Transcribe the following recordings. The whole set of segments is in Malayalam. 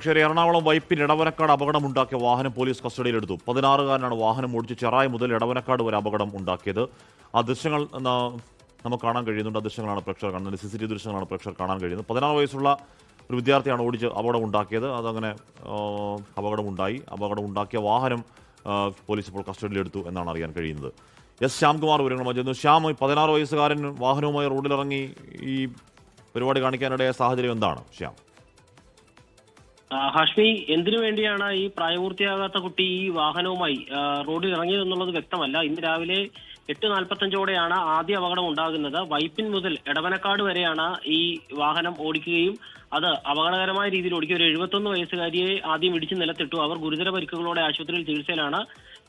പക്ഷേ എറണാകുളം വൈപ്പിൻ ഇടവനക്കാട് അപകടമുണ്ടാക്കിയ വാഹനം പോലീസ് കസ്റ്റഡിയിലെടുത്തു. പതിനാറുകാരനാണ് വാഹനം ഓടിച്ച് ചെറായി മുതൽ ഇടവനക്കാട് വരെ അപകടം ഉണ്ടാക്കിയത്. ആ ദൃശ്യങ്ങൾ നമുക്ക് കാണാൻ കഴിയുന്നുണ്ട്. ആ ദൃശ്യങ്ങളാണ് പ്രേക്ഷകർ കാണുന്നത്. സി സി ടി ദൃശ്യങ്ങളാണ് പ്രേക്ഷകർ കാണാൻ കഴിയുന്നത്. പതിനാറ് വയസ്സുള്ള ഒരു വിദ്യാർത്ഥിയാണ് ഓടിച്ച് അപകടം ഉണ്ടാക്കിയത് അതങ്ങനെ അപകടം അപകടമുണ്ടായി. അപകടം ഉണ്ടാക്കിയ വാഹനം പോലീസ് ഇപ്പോൾ കസ്റ്റഡിയിലെടുത്തു എന്നാണ് അറിയാൻ കഴിയുന്നത്. എസ് ശ്യാംകുമാർ വിവരങ്ങളുമായി ചെന്നു ശ്യാം പതിനാറ് വയസ്സുകാരൻ വാഹനവുമായി റോഡിലിറങ്ങി ഈ പരിപാടി കാണിക്കാനിടയായ സാഹചര്യം എന്താണ്? ശ്യാം. ഹാഷ്മി എന്തിനു വേണ്ടിയാണ് ഈ പ്രായപൂർത്തിയാകാത്ത കുട്ടി ഈ വാഹനവുമായി റോഡിൽ ഇറങ്ങിയത് എന്നുള്ളത് വ്യക്തമല്ല. ഇന്ന് രാവിലെ എട്ട് നാൽപ്പത്തഞ്ചോടെയാണ് ആദ്യ അപകടം ഉണ്ടാകുന്നത്. വൈപ്പിൻ മുതൽ എടവനക്കാട് വരെയാണ് ഈ വാഹനം ഓടിക്കുകയും അത് അപകടകരമായ രീതിയിൽ ഓടിക്കുക. ഒരു എഴുപത്തൊന്ന് വയസ്സുകാരിയെ ആദ്യം ഇടിച്ചു നിലത്തിട്ടു. അവർ ഗുരുതര പരിക്കുകളോടെ ആശുപത്രിയിൽ ചികിത്സയിലാണ്.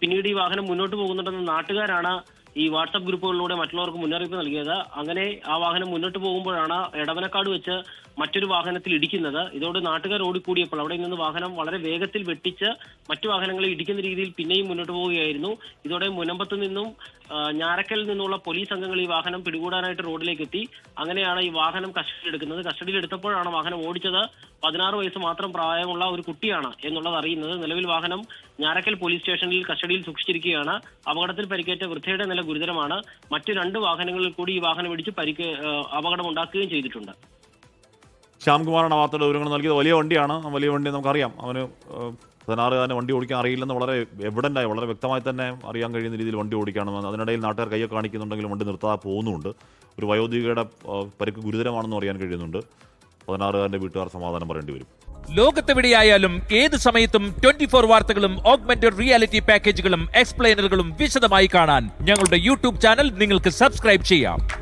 പിന്നീട് ഈ വാഹനം മുന്നോട്ട് പോകുന്നുണ്ടെന്ന് നാട്ടുകാരാണ് ഈ വാട്സപ്പ് ഗ്രൂപ്പുകളിലൂടെ മറ്റുള്ളവർക്ക് മുന്നറിയിപ്പ് നൽകിയത്. അങ്ങനെ ആ വാഹനം മുന്നോട്ട് പോകുമ്പോഴാണ് എടവനക്കാട് വെച്ച് മറ്റൊരു വാഹനത്തിൽ ഇടിക്കുന്നത്. ഇതോടെ നാട്ടുകാർ ഓടിക്കൂടിയപ്പോൾ അവിടെ നിന്ന് വാഹനം വളരെ വേഗത്തിൽ വെട്ടിച്ച് മറ്റു വാഹനങ്ങളെ ഇടിക്കുന്ന രീതിയിൽ പിന്നെയും മുന്നോട്ട് പോവുകയായിരുന്നു. ഇതോടെ മുനമ്പത്ത് നിന്നും ആ, ഞാറക്കൽ നിന്നുള്ള പോലീസ് അംഗങ്ങൾ ഈ വാഹനം പിടികൂടാനായിട്ട് റോഡിലേക്ക് എത്തി അങ്ങനെയാണ് ഈ വാഹനം കസ്റ്റഡിയിൽ എടുക്കുന്നത്. കസ്റ്റഡിയിൽ എടുത്തപ്പോഴാണ് വാഹനം ഓടിച്ചത്. പതിനാറ് വയസ്സ് മാത്രം പ്രായമുള്ള ഒരു കുട്ടിയാണ് എന്നുള്ളത് അറിയുന്നത്. നിലവിൽ വാഹനം ഞാറക്കൽ പോലീസ് സ്റ്റേഷനിൽ കസ്റ്റഡിയിൽ സൂക്ഷിച്ചിരിക്കുകയാണ്. അപകടത്തിൽ പരിക്കേറ്റ വൃദ്ധയുടെ നില ഗുരുതരമാണ്. മറ്റു രണ്ട് വാഹനങ്ങളിൽ കൂടി ഈ വാഹനം ഇടിച്ച് പരിക്ക് ആ, അപകടം ഉണ്ടാക്കുകയും ചെയ്തിട്ടുണ്ട്. ശ്യാംകുമാറാണ് വാർത്തയുടെ വിവരങ്ങൾ നൽകിയത്. വലിയ വണ്ടിയാണ്. വലിയ വണ്ടി നമുക്കറിയാം. അവന് ഏഹ്, തന്നെ വണ്ടി ഓടിക്കാൻ അറിയില്ലെന്ന് വളരെ എവിഡന്റായി വളരെ വ്യക്തമായി തന്നെ അറിയാൻ കഴിയുന്ന രീതിയിൽ വണ്ടി ഓടിക്കണമെന്ന് അതിനിടയിൽ നാട്ടുകാർ കയ്യൊക്കെ കാണിക്കുന്നുണ്ടെങ്കിലും വണ്ടി നിർത്താതെ പോകുന്നുണ്ട്. ഒരു വയോധികയുടെ പരിക്ക് ഗുരുതരമാണെന്ന് അറിയാൻ കഴിയുന്നുണ്ട്. പതിനാറുകാരന്റെ വീട്ടുകാർ സമാധാനം പറയേണ്ടി വരും. ലോകത്തെവിടെയായാലും ഏത് സമയത്തും ട്വന്റി ഫോർ വാർത്തകളും ഓഗ്മെന്റഡ് റിയാലിറ്റി പാക്കേജുകളും എക്സ്പ്ലെയിനറുകളും വിശദമായി കാണാൻ ഞങ്ങളുടെ യൂട്യൂബ് ചാനൽ നിങ്ങൾക്ക് സബ്സ്ക്രൈബ് ചെയ്യാം.